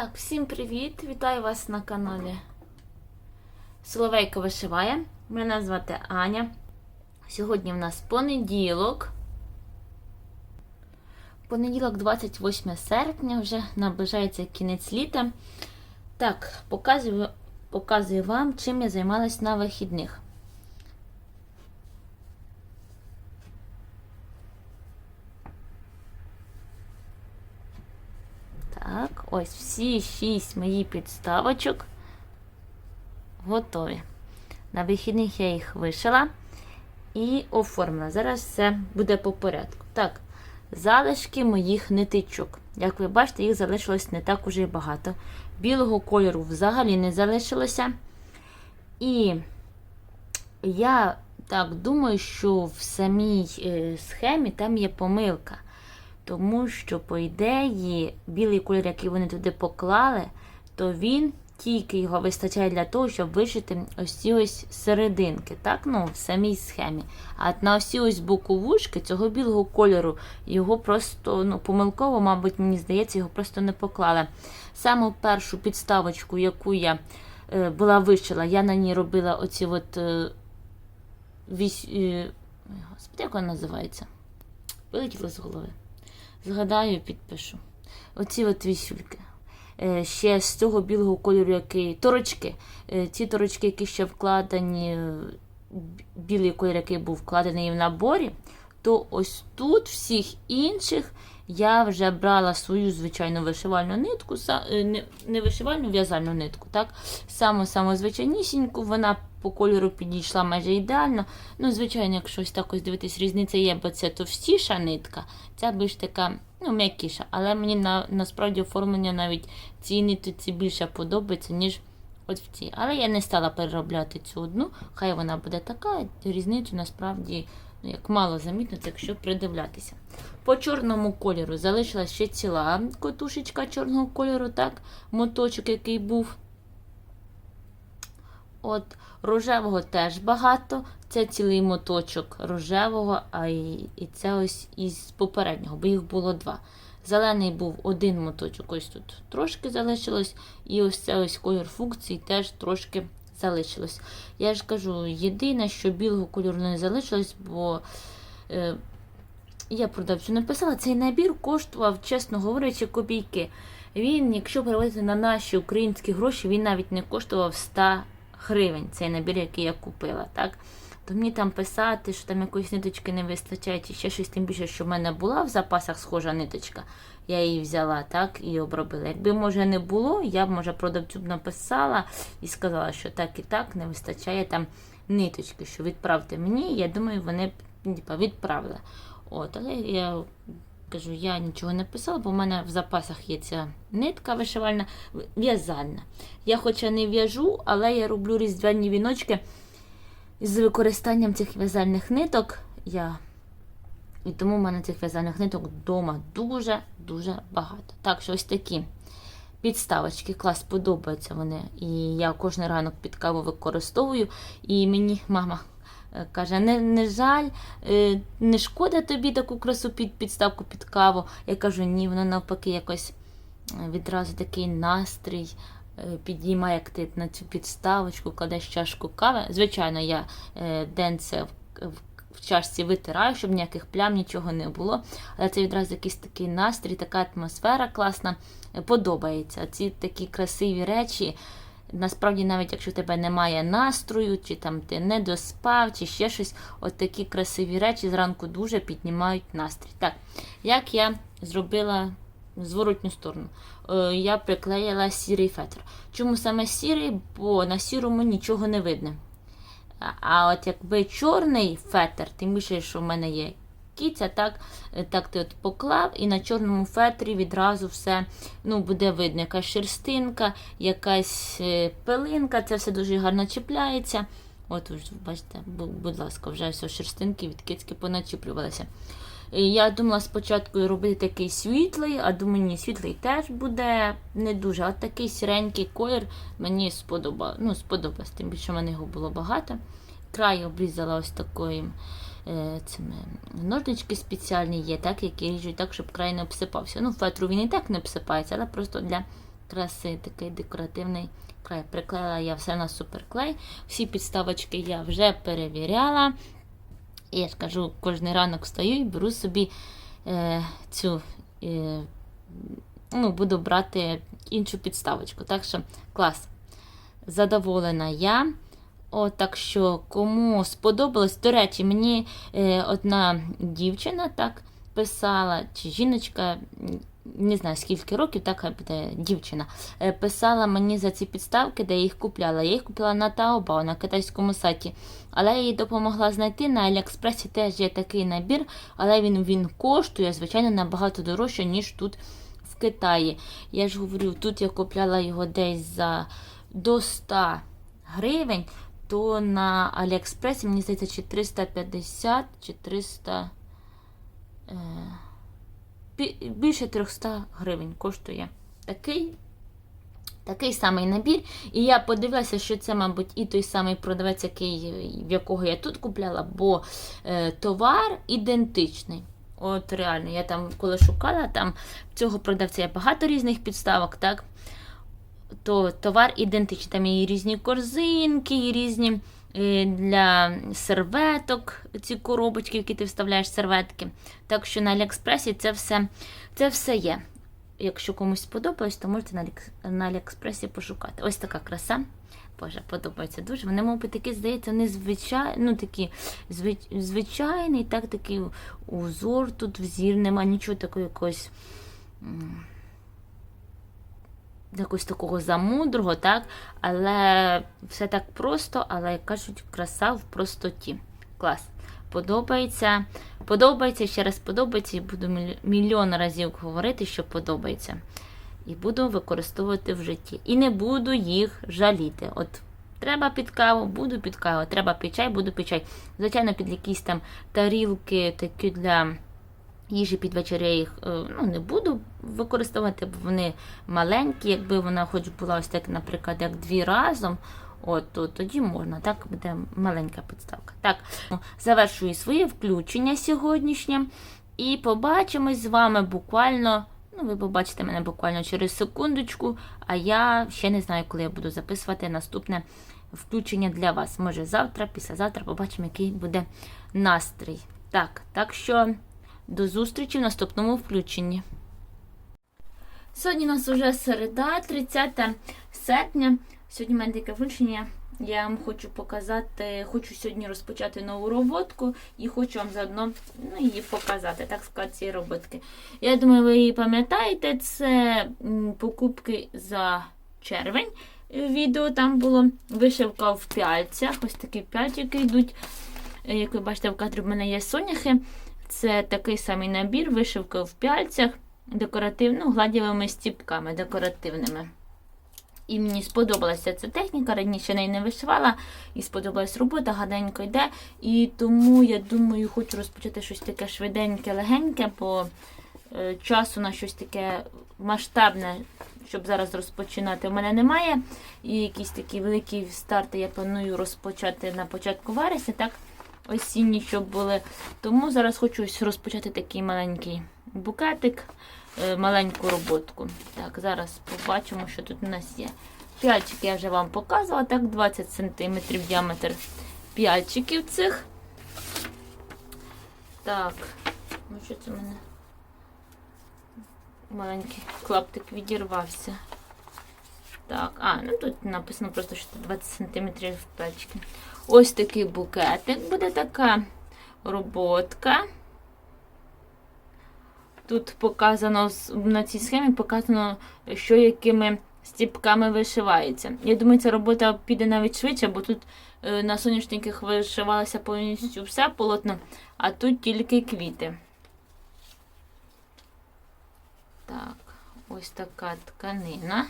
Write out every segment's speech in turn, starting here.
Так, всім привіт! Вітаю вас на каналі Соловейка вишиває. Мене звати Аня. Сьогодні в нас понеділок. Понеділок, 28 серпня, вже наближається кінець літа. Так, показую, показую вам, чим я займалась на вихідних. Так, ось всі шість моїх підставочок готові. На вихідних я їх вишила і оформила. Зараз все буде по порядку. Так, залишки моїх нитичок. Як ви бачите, їх залишилось не так уже багато. Білого кольору взагалі не залишилося. І я так думаю, що в самій е, схемі там є помилка. Тому що, по ідеї, білий колір, який вони туди поклали, то він тільки його вистачає для того, щоб вишити ось ці ось серединки, так, ну, в самій схемі. А на всі ось боковушки цього білого кольору його просто ну, помилково, мабуть, мені здається, його просто не поклали. Саму першу підставочку, яку я е, була вишила, я на ній робила оці от. Е, вісь, е, господи, як вона називається? Вилетіло з голови. Згадаю, підпишу. Оці от вісюльки. Е, Ще з цього білого кольору, який. Торочки. Е, Ці торочки, які ще вкладені, е, білий колір, який був вкладений в наборі, то ось тут всіх інших я вже брала свою звичайну вишивальну нитку, е, не, вишивальну в'язальну нитку, так? Саму саму звичайнісіньку, вона по кольору підійшла майже ідеально. Ну, звичайно, якщо ось так ось дивитись, різниця є, бо це товстіша нитка, ця більш така ну, м'якіша. Але мені на, насправді оформлення навіть цій нитці більше подобається, ніж от в цій. Але я не стала переробляти цю одну, хай вона буде така, різницю насправді як мало замітно, це якщо придивлятися. По чорному кольору залишилась ще ціла котушечка чорного кольору, так, моточок, який був. От рожевого теж багато. Це цілий моточок рожевого, а і, і це ось із попереднього, бо їх було два. Зелений був один моточок, ось тут трошки залишилось, і ось це ось колір функції теж трошки залишилось. Я ж кажу, єдине, що білого кольору не залишилось, бо е, я продавцю написала, цей набір коштував, чесно говорячи, копійки. Він, якщо переводити на наші українські гроші, він навіть не коштував 100 гривень, цей набір, який я купила. так. То мені там писати, що там якоїсь ниточки не вистачає, чи ще щось, тим більше, що в мене була в запасах схожа ниточка. Я її взяла так і обробила. Якби, може, не було, я б, може, продавцю б написала і сказала, що так і так не вистачає там ниточки, що відправте мені. Я думаю, вони типа, відправили. От, але я кажу, я нічого не писала, бо в мене в запасах є ця нитка вишивальна, в'язальна. Я хоча не в'яжу, але я роблю різдвяні віночки з використанням цих в'язальних ниток. Я... І тому в мене цих в'язальних ниток вдома дуже-дуже багато. Так що ось такі підставочки, клас, подобаються вони. І я кожен ранок під каву використовую. І мені мама е, каже: не, не жаль, е, не шкода тобі таку красу під підставку під каву. Я кажу, ні, воно навпаки якось е, відразу такий настрій підіймає, як ти на цю підставочку кладеш чашку кави. Звичайно, я е, день це в, в, в чашці витираю, щоб ніяких плям, нічого не було. Але це відразу якийсь такий настрій, така атмосфера класна. е, Подобається. Ці такі красиві речі. Насправді, навіть якщо в тебе немає настрою, чи там ти не доспав, чи ще щось, от такі красиві речі зранку дуже піднімають настрій. Так, як я зробила зворотню сторону. Е, Я приклеїла сірий фетр. Чому саме сірий? Бо на сірому нічого не видно. А- от якби чорний фетр, тим більше, що в мене є кіця, так, е, так ти от поклав, і на чорному фетрі відразу все ну, буде видно. Якась шерстинка, якась е, пилинка, це все дуже гарно чіпляється. От, бачите, будь ласка, вже все шерстинки від кицьки поначіплювалися. І Я думала спочатку робити такий світлий, а думаю, ні, світлий теж буде не дуже. А такий сіренький колір мені сподобав, ну, сподобався, тим більше в мене його було багато. Край обрізала ось такою е, цими ножнички спеціальні є, так, які ріжуть так, щоб край не обсипався. Ну, фетру він і так не обсипається, але просто для краси, такий декоративний край. Приклеїла я все на суперклей. Всі підставочки я вже перевіряла. Я ж кажу, кожен ранок встаю і беру собі е, цю. Е, ну, буду брати іншу підставочку. Так що клас. Задоволена я. О, так що, кому сподобалось, до речі, мені е, одна дівчина так писала, чи жіночка, не знаю скільки років, так буде дівчина, е, писала мені за ці підставки, де я їх купляла. Я їх купила на Taobao, на китайському сайті. Але я їй допомогла знайти. На Аліекспресі теж є такий набір, але він, він коштує, звичайно, набагато дорожче, ніж тут в Китаї. Я ж говорю, тут я купляла його десь за до 100 гривень, то на Аліекспресі, мені здається, чи 350, чи 300. Е, бі- більше 300 гривень коштує такий. Такий самий набір. І я подивилася, що це, мабуть, і той самий продавець, який, в якого я тут купляла, бо е, товар ідентичний. От реально, я там коли шукала, там цього продавця є багато різних підставок, так? То товар ідентичний. Там і різні корзинки, і різні для серветок, ці коробочки, які ти вставляєш серветки. Так що на Аліекспресі це все, це все є. Якщо комусь сподобалось, то можете на Аліекспресі пошукати. Ось така краса. Боже, подобається дуже. Вони, мабуть, такі, здається, вони звичай... ну, такі звич... звичайний, так, такий узор, тут взір, нема нічого такого якогось. М, Якось такого замудрого, так? Але все так просто, але як кажуть, краса в простоті. Клас. Подобається. Подобається, ще раз подобається, і буду мільйон разів говорити, що подобається. І буду використовувати в житті. І не буду їх жаліти. От треба під каву, буду під каву, треба під чай, буду під чай. Звичайно, під якісь там тарілки, такі для їжі під я їх е, ну, не буду використовувати, бо вони маленькі. Якби вона хоч була ось так, наприклад, як дві разом. От, то тоді можна, так буде маленька підставка. Так, ну, завершую своє включення сьогоднішнє. І побачимось з вами буквально. Ну, ви побачите мене буквально через секундочку, а я ще не знаю, коли я буду записувати наступне включення для вас. Може завтра, післязавтра побачимо, який буде настрій. Так, так що до зустрічі в наступному включенні. Сьогодні у нас вже середа, 30 серпня. Сьогодні в мене таке включення. Я вам хочу показати, хочу сьогодні розпочати нову роботку і хочу вам заодно ну, її показати, так сказати, цієї роботки. Я думаю, ви її пам'ятаєте, це покупки за червень. Відео там було вишивка в пяльцях. Ось такі пяльчики йдуть. Як ви бачите, в кадрі в мене є соняхи. Це такий самий набір, вишивка в пяльцях, декоративно, гладівими стіпками декоративними. І мені сподобалася ця техніка, раніше неї не вишивала, і сподобалась робота, гаденько йде. І тому я думаю, хочу розпочати щось таке швиденьке, легеньке, бо е, часу на щось таке масштабне, щоб зараз розпочинати, в мене немає. І якісь такі великі старти я планую розпочати на початку вересня, так? Осінні, щоб були. Тому зараз хочу розпочати такий маленький букетик, е, маленьку роботку. Так, зараз побачимо, що тут у нас є. П'яльчик я вже вам показувала, так, 20 см діаметр п'яльчиків цих. Так, ну що це в мене? Маленький клаптик відірвався. Так, а, ну тут написано просто, що це 20 см п'яльчики. Ось такий букетик буде така роботка. Тут показано на цій схемі показано, що якими стіпками вишивається. Я думаю, ця робота піде навіть швидше, бо тут е, на соняшниках вишивалося повністю все полотно, а тут тільки квіти. Так, ось така тканина.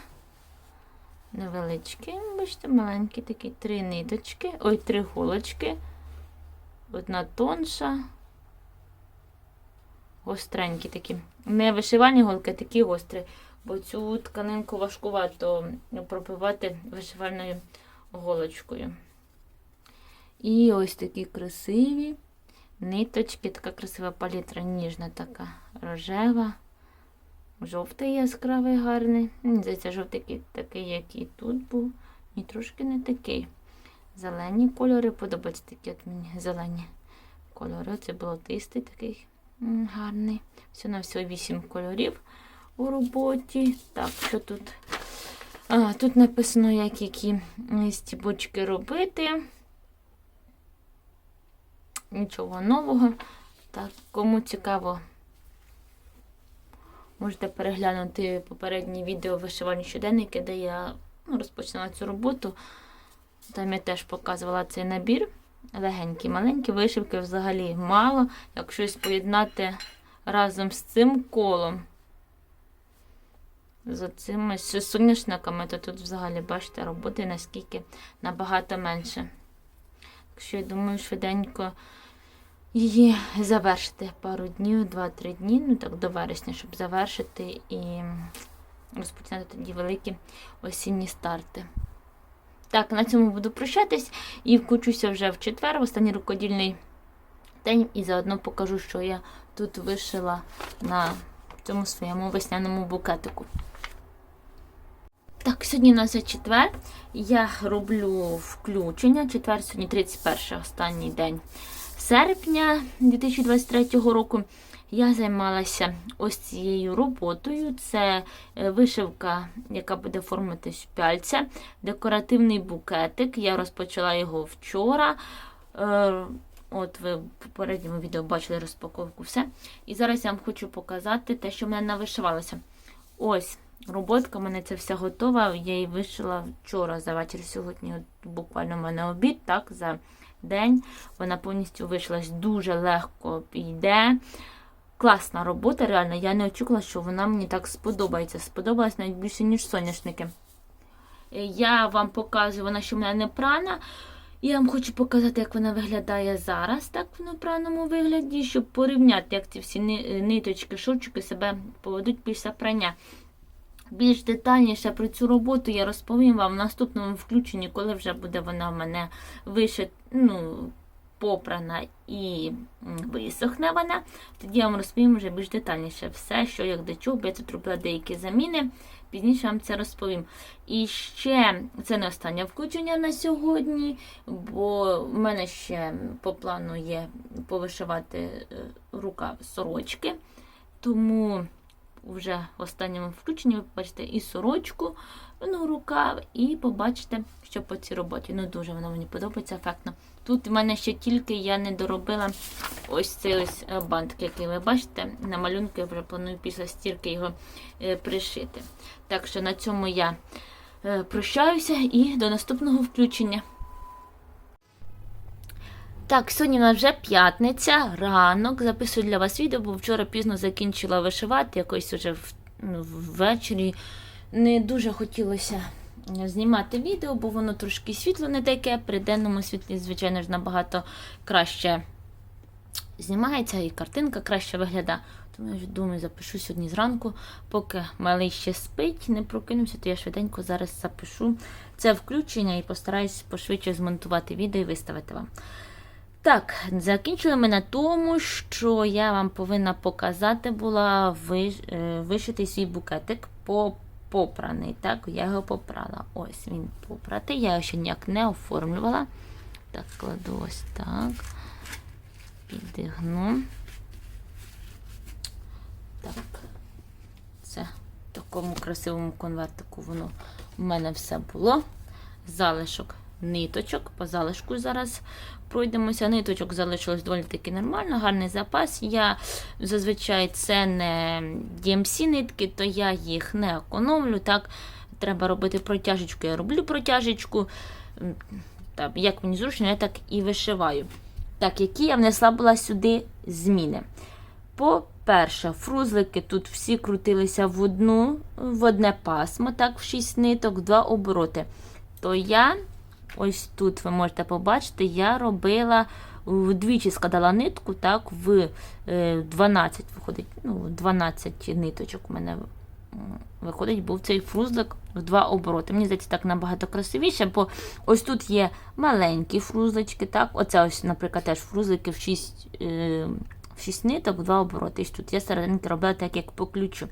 Невеличкі, бачите, маленькі такі три ниточки, ой, три голочки. Одна тонша. Гостренькі такі. Не вишивальні голки, а такі гострі. Бо цю тканинку важкувато пропивати вишивальною голочкою. І ось такі красиві ниточки, така красива палітра, ніжна така рожева, Жовтий яскравий гарний. Здається, жовтий такий, як і тут був. І трошки не такий. Зелені кольори подобаються такі от мені зелені кольори. Це болотистий такий гарний. Все на всього 8 кольорів у роботі. Так, що тут? А, тут написано, як які стібочки робити. Нічого нового. Так, кому цікаво, можете переглянути попереднє відео вишивальні щоденники, де я ну, розпочинала цю роботу. Там я теж показувала цей набір. Легенькі, маленькі вишивки взагалі мало. Як щось поєднати разом з цим колом, з цими соняшниками, то тут взагалі, бачите, роботи наскільки набагато менше. Так що я думаю, швиденько її завершити пару днів, 2-3 дні, ну так до вересня, щоб завершити і розпочинати тоді великі осінні старти. Так, на цьому буду прощатись і включуся вже в четвер, в останній рукодільний день, і заодно покажу, що я тут вишила на цьому своєму весняному букетику. Так, сьогодні у нас четвер. Я роблю включення. Четвер сьогодні 31 останній день серпня 2023 року. Я займалася ось цією роботою. Це е, вишивка, яка буде оформитись в пяльця, декоративний букетик. Я розпочала його вчора. Е, От ви в попередньому відео бачили розпаковку все. І зараз я вам хочу показати те, що в мене навишивалося. Ось роботка, в мене це все готова. Я її вишила вчора за вечір. Сьогодні от буквально в мене обід, так, за день. Вона повністю вийшлась дуже легко йде. Класна робота, реально. Я не очікувала, що вона мені так сподобається. Сподобалась навіть більше, ніж соняшники. Е, Я вам показую, вона ще в мене не прана. Я вам хочу показати, як вона виглядає зараз, так в непраному вигляді, щоб порівняти, як ці всі ниточки, шовчики себе поведуть після прання. Більш детальніше про цю роботу я розповім вам в наступному включенні, коли вже буде вона в мене вишит, ну, попрана і висохне вона. Тоді я вам розповім вже більш детальніше все, що як до чого, бо я тут робила деякі заміни. Пізніше вам це розповім. І ще це не останнє включення на сьогодні, бо в мене ще по плану є повишивати е, рукав сорочки. Тому вже в останньому включенні ви побачите і сорочку, ну, рукав, і побачите, що по цій роботі. Ну, дуже воно мені подобається ефектно. Тут в мене ще тільки я не доробила ось цей ось е, бантик, який ви бачите. На малюнку я вже планую після стірки його е, пришити. Так що на цьому я е, прощаюся і до наступного включення. Так, сьогодні у нас вже п'ятниця, ранок. Записую для вас відео, бо вчора пізно закінчила вишивати, якось вже в- ну, ввечері. Не дуже хотілося знімати відео, бо воно трошки світло не таке. При денному світлі, звичайно ж, набагато краще знімається і картинка краще виглядає. Тому я вже думаю, запишу сьогодні зранку, поки малий ще спить, не прокинувся, то я швиденько зараз запишу це включення і постараюсь пошвидше змонтувати відео і виставити вам. Так, закінчили ми на тому, що я вам повинна показати була е, вишитий свій букетик по попраний. Так, я його попрала. Ось він попратий. Я його ще ніяк не оформлювала. Так, кладу ось так. Підігну. Так. Це в такому красивому конвертику воно в мене все було. Залишок ниточок. По залишку зараз пройдемося. Ниточок залишилось доволі таки нормально, гарний запас. Я зазвичай це не DMC нитки, то я їх не економлю. Так, треба робити протяжечку. Я роблю протяжечку. М, Так, як мені зручно, я так і вишиваю. Так, які я внесла була сюди зміни. По-перше, фрузлики тут всі крутилися в одну, в одне пасмо, так, в 6 ниток, в два обороти. То я, ось тут ви можете побачити, я робила вдвічі складала нитку, так, в е, 12 виходить, ну, 12 ниточок у мене виходить, був цей фрузлик в два обороти. Мені здається, так набагато красивіше, бо ось тут є маленькі фрузлички, так, оце ось, наприклад, теж фрузлики в 6, е, в 6 ниток, 2 обороти. Тут я серединки робила так, як по ключу.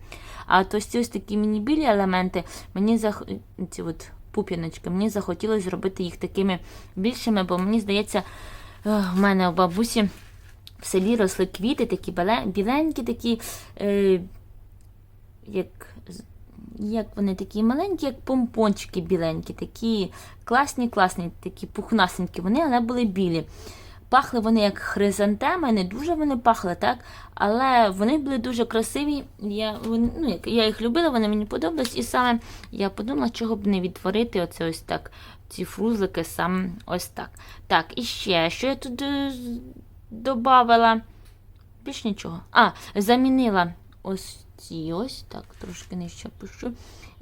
А от ось ці ось такі міні-білі елементи, мені зах... ці от пуп'яночки, мені захотілося зробити їх такими більшими, бо мені здається, е, в мене у бабусі в селі росли квіти, такі біленькі, такі, е, як, як вони такі маленькі, як помпончики біленькі, такі класні, класні, такі пухнасенькі вони, але були білі. Пахли вони як хризантеми, не дуже вони пахли, так? Але вони були дуже красиві. Я, вони- ну, я їх любила, вони мені подобались. І саме я подумала, чого б не відтворити оце ось так. Ці фрузлики саме ось так. Так, і ще, що я тут е, додавала? Більш нічого. А, замінила ось ці ось, так, трошки нижче пишу.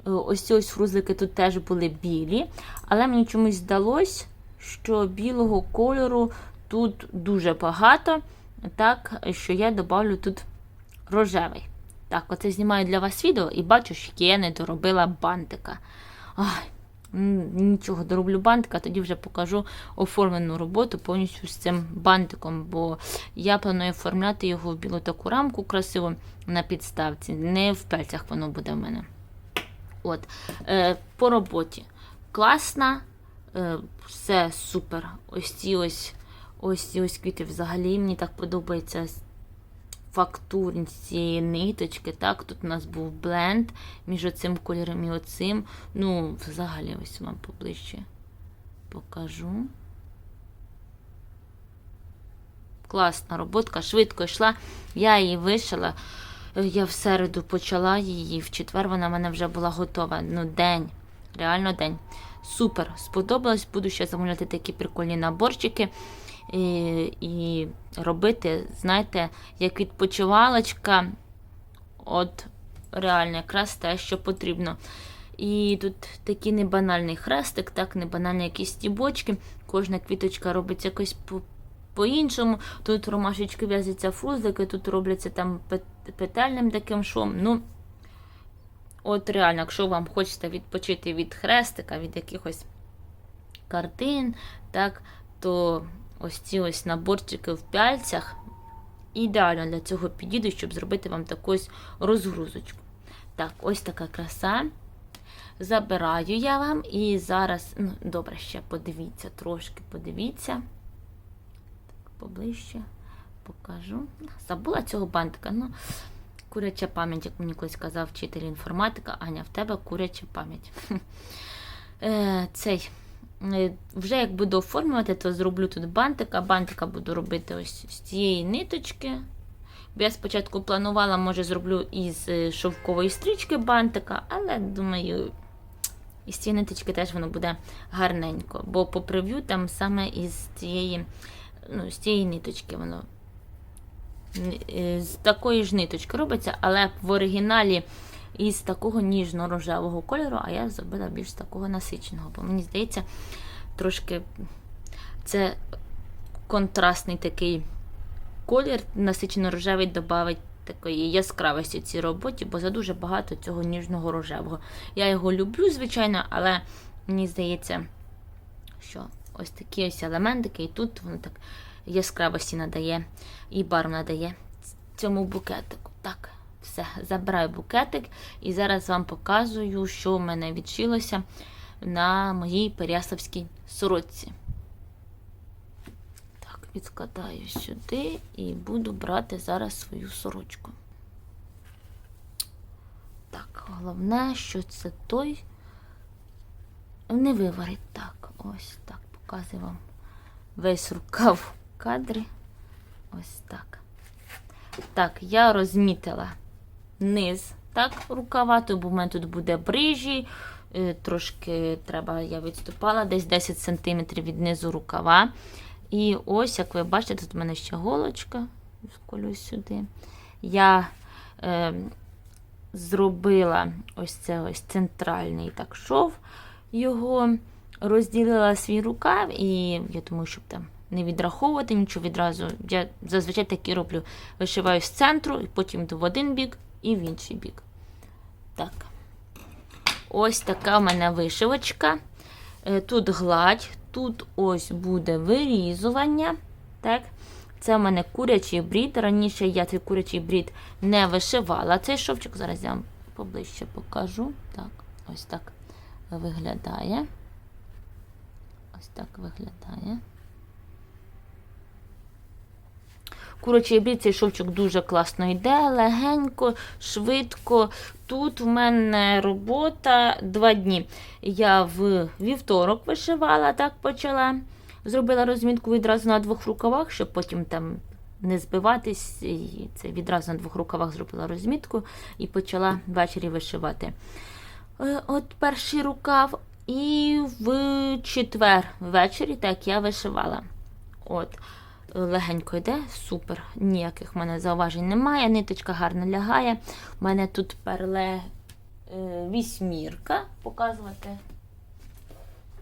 Е, Ось ці ось фрузлики тут теж були білі, але мені чомусь здалось, що білого кольору тут дуже багато, так, що я додавлю тут рожевий. Так, оце знімаю для вас відео і бачу, що я не доробила бантика. Ай, нічого, дороблю бантика, тоді вже покажу оформлену роботу повністю з цим бантиком, бо я планую оформляти його в білу таку рамку красиву на підставці. Не в пельцях воно буде в мене. От, е, по роботі. Класна, е, все супер. Ось ці ось, ось ось квіти взагалі мені так подобається фактурність цієї ниточки. Так, тут у нас був бленд між оцим кольором і оцим. Ну, взагалі, ось вам поближче покажу. Класна роботка, швидко йшла. Я її вишила. Я в середу почала її, в четвер вона в мене вже була готова. Ну, день. Реально день. Супер. Сподобалось. Буду ще замовляти такі прикольні наборчики. І, і робити, знаєте, як відпочивалочка. От реально, якраз те, що потрібно. І тут такий небанальний хрестик, так, небанальні якісь стібочки. Кожна квіточка робиться якось по- по-іншому. Тут ромашечки в'язаться фрузлики, тут робляться там пет- петельним таким швом. Ну, от реально, якщо вам хочеться відпочити від хрестика, від якихось картин, так, то ось ці ось наборчики в пяльцях ідеально для цього підійдуть, щоб зробити вам таку ось розгрузочку. Так, ось така краса. Забираю я вам і зараз, ну, добре, ще подивіться, трошки подивіться. Так, поближче покажу. Забула цього бантика. Ну, куряча пам'ять, як мені колись казав вчитель інформатика, Аня, в тебе куряча пам'ять. Е, Цей. Е, Вже як буду оформлювати, то зроблю тут бантика. Бантика буду робити ось з цієї ниточки. Бо я спочатку планувала, може, зроблю із е, шовкової стрічки бантика, але думаю, із цієї ниточки теж воно буде гарненько. Бо по прев'ю там саме із цієї, ну, з цієї ниточки воно е, з такої ж ниточки робиться, але в оригіналі із такого ніжно-рожевого кольору, а я зробила більш такого насиченого. Бо мені здається, трошки це контрастний такий колір, насичено-рожевий додавить такої яскравості цій роботі, бо за дуже багато цього ніжного рожевого. Я його люблю, звичайно, але мені здається, що ось такі ось елементики, і тут воно так яскравості надає і барв надає цьому букетику. Так, все, забираю букетик і зараз вам показую, що в мене відшилося на моїй переяславській сорочці. Так, відкладаю сюди і буду брати зараз свою сорочку. Так, головне, що це той не виварить. Так, ось так, показую вам весь рукав в кадрі. Ось так. Так, я розмітила низ так, рукава, то бо в мене тут буде брижі. е, Трошки треба, я відступала десь 10 см від низу рукава. І ось, як ви бачите, тут в мене ще голочка. Вколю сюди. Я е, зробила ось це ось центральний так шов. Його розділила свій рукав, і я думаю, щоб там не відраховувати нічого відразу. Я зазвичай такі роблю. Вишиваю з центру, і потім йду в один бік і в інший бік. Так. Ось така в мене вишивочка. Е, Тут гладь, тут ось буде вирізування. Так. Це в мене курячий брід. Раніше я цей курячий брід не вишивала. Цей шовчик зараз я вам поближче покажу. Так, ось так виглядає. Ось так виглядає. Курячий брід, цей шовчик дуже класно йде, легенько, швидко. Тут в мене робота два дні. Я в вівторок вишивала, так почала. Зробила розмітку відразу на двох рукавах, щоб потім там не збиватись. І це відразу на двох рукавах зробила розмітку і почала ввечері вишивати. Е, От перший рукав, і в четвер ввечері так я вишивала. От, легенько йде, супер. Ніяких в мене зауважень немає. Ниточка гарно лягає. У мене тут перле е, вісьмірка. Показувати.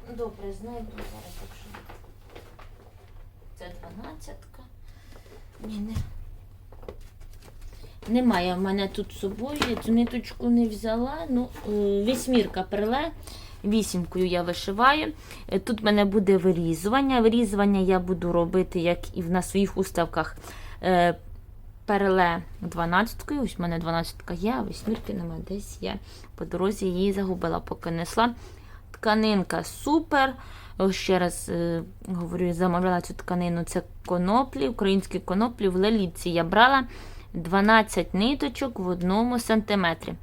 Добре, знайду зараз, якщо. Це дванадцятка. Ні, не. Немає в мене тут з собою, я цю ниточку не взяла. Ну, е, вісьмірка перле. Вісімкою я вишиваю. Е, Тут в мене буде вирізування. Вирізування я буду робити, як і на своїх уставках. Е, Переле 12 ось в мене 12 є, а восьмірки немає десь я по дорозі її загубила, поки несла. Тканинка супер. Ось ще раз е, говорю, замовляла цю тканину. Це коноплі, українські коноплі. В лелітці я брала 12 ниточок в одному сантиметрі.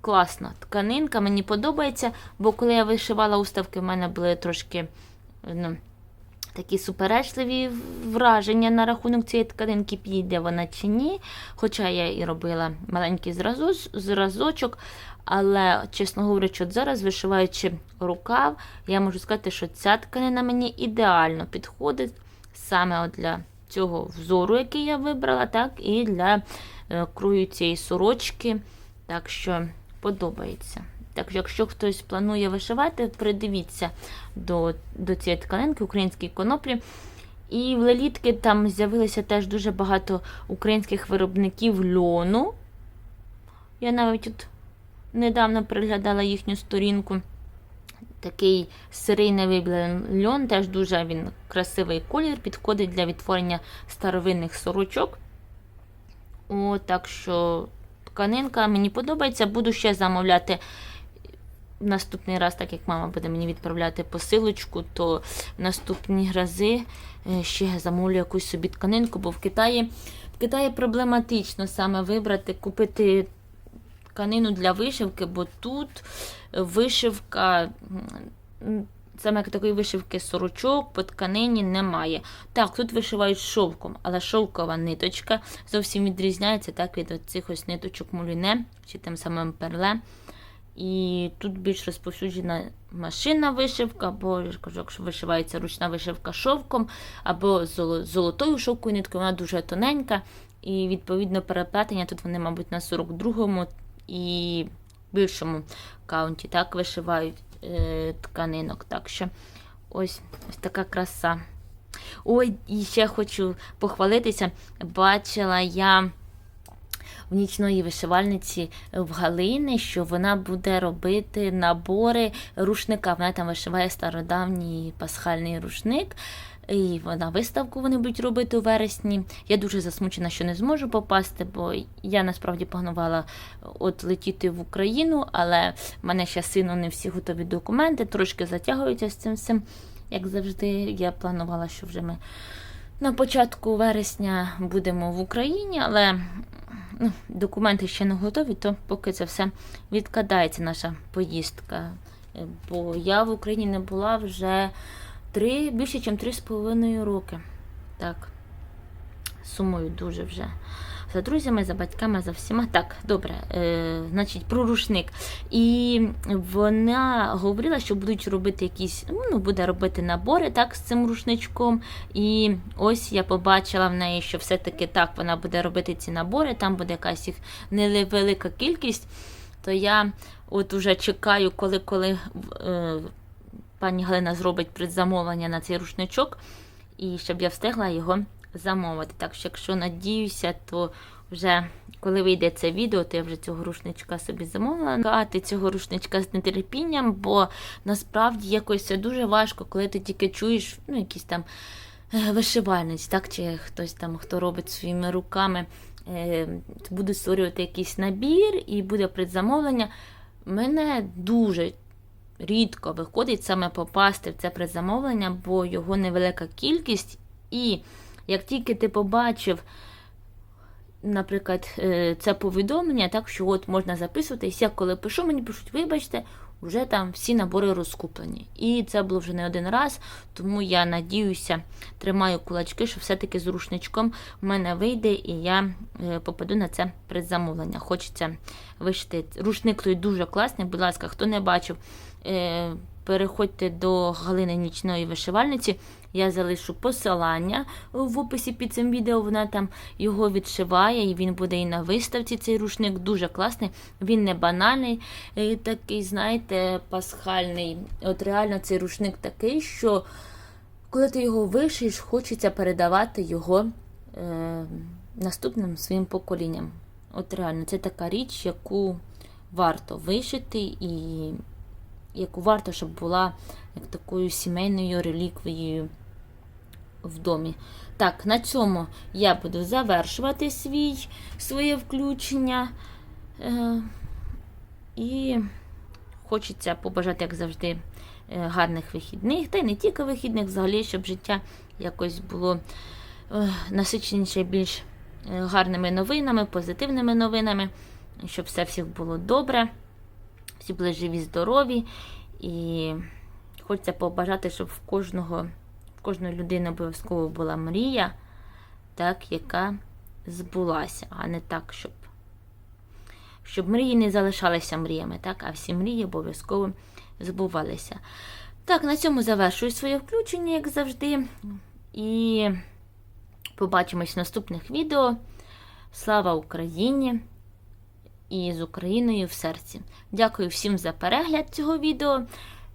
Класна тканинка, мені подобається, бо коли я вишивала уставки, в мене були трошки ну, такі суперечливі враження на рахунок цієї тканинки, піде вона чи ні. Хоча я і робила маленький зразочок. Але, чесно говорячи, от зараз вишиваючи рукав, я можу сказати, що ця тканина мені ідеально підходить саме от для цього взору, який я вибрала, так, і для е, крою цієї сорочки. Так що подобається. Так що, якщо хтось планує вишивати, придивіться до, до цієї тканинки українській коноплі. І в лелітки там з'явилося теж дуже багато українських виробників льону. Я навіть от недавно приглядала їхню сторінку. Такий сирий невибілений льон, теж дуже він красивий колір, підходить для відтворення старовинних сорочок. О, так що тканинка мені подобається. Буду ще замовляти наступний раз, так як мама буде мені відправляти посилочку, то наступні рази е, ще замовлю якусь собі тканинку, бо в Китаї, в Китаї проблематично саме вибрати, купити тканину для вишивки, бо тут вишивка. Саме як такої вишивки сорочок по тканині немає. Так, тут вишивають шовком, але шовкова ниточка зовсім відрізняється так від цих ось ниточок муліне чи тим самим перле. І тут більш розповсюджена машинна вишивка, бо я кажу, якщо вишивається ручна вишивка шовком або золотою шовкою ниткою, вона дуже тоненька. І відповідно переплетення тут вони, мабуть, на 42-му і більшому каунті так вишивають тканинок. Так що ось, ось така краса. Ой, і ще хочу похвалитися. Бачила я в нічної вишивальниці в Галини, що вона буде робити набори рушника. Вона там вишиває стародавній пасхальний рушник. І вона виставку вони будуть робити у вересні. Я дуже засмучена, що не зможу попасти, бо я насправді планувала от летіти в Україну, але в мене ще сину не всі готові документи, трошки затягуються з цим всім, як завжди. Я планувала, що вже ми на початку вересня будемо в Україні, але ну, документи ще не готові, то поки це все відкладається, наша поїздка. Е, Бо я в Україні не була вже три, більше, ніж три з половиною роки. Так, сумую дуже вже. За друзями, за батьками, за всіма. Так, добре, е, значить, про рушник. І вона говорила, що будуть робити якісь, ну, буде робити набори так, з цим рушничком. І ось я побачила в неї, що все-таки так вона буде робити ці набори, там буде якась їх невелика кількість. То я от уже чекаю, коли, коли е, пані Галина зробить предзамовлення на цей рушничок, і щоб я встигла його замовити. Так що, якщо надіюся, то вже коли вийде це відео, то я вже цього рушничка собі замовила. Чекати цього рушничка з нетерпінням, бо насправді якось це дуже важко, коли ти тільки чуєш ну, якісь там е, вишивальниць, так, чи хтось там, хто робить своїми руками, е, буде створювати якийсь набір і буде предзамовлення. Мене дуже рідко виходить саме попасти в це предзамовлення, бо його невелика кількість. І як тільки ти побачив, наприклад, е, це повідомлення, так що от можна записуватись, я коли пишу, мені пишуть, вибачте, вже там всі набори розкуплені. І це було вже не один раз, тому я надіюся, тримаю кулачки, що все-таки з рушничком в мене вийде і я е, попаду на це предзамовлення. Хочеться вишити. Рушник той дуже класний. Будь ласка, хто не бачив, е, переходьте до Галини Нічної вишивальниці. Я залишу посилання в описі під цим відео. Вона там його відшиває, і він буде і на виставці. Цей рушник дуже класний. Він не банальний, е, такий, знаєте, пасхальний. От реально цей рушник такий, що коли ти його вишиєш, хочеться передавати його е, наступним своїм поколінням. От реально, це така річ, яку варто вишити і яку варто, щоб була як такою сімейною реліквією в домі. Так, на цьому я буду завершувати свій, своє включення. Е, і хочеться побажати, як завжди, е, гарних вихідних, та й не тільки вихідних, взагалі, щоб життя якось було е, насиченіше більш е, гарними новинами, позитивними новинами, щоб все всіх було добре, всі були живі, здорові. І хочеться побажати, щоб в кожного, кожної людини обов'язково була мрія, так, яка збулася, а не так, щоб, щоб мрії не залишалися мріями, так, а всі мрії обов'язково збувалися. Так, на цьому завершую своє включення, як завжди. І побачимось в наступних відео. Слава Україні! І з Україною в серці. Дякую всім за перегляд цього відео.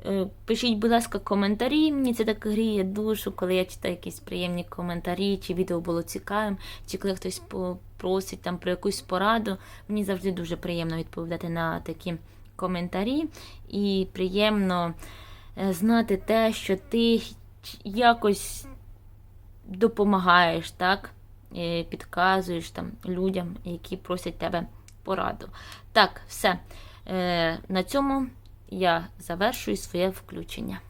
Е, Пишіть, будь ласка, коментарі. Мені це так гріє душу, коли я читаю якісь приємні коментарі, чи відео було цікавим, чи коли хтось попросить там про якусь пораду. Мені завжди дуже приємно відповідати на такі коментарі. І приємно е, знати те, що ти якось допомагаєш, так? Е, підказуєш там людям, які просять тебе пораду. Так, все. На цьому я завершую своє включення.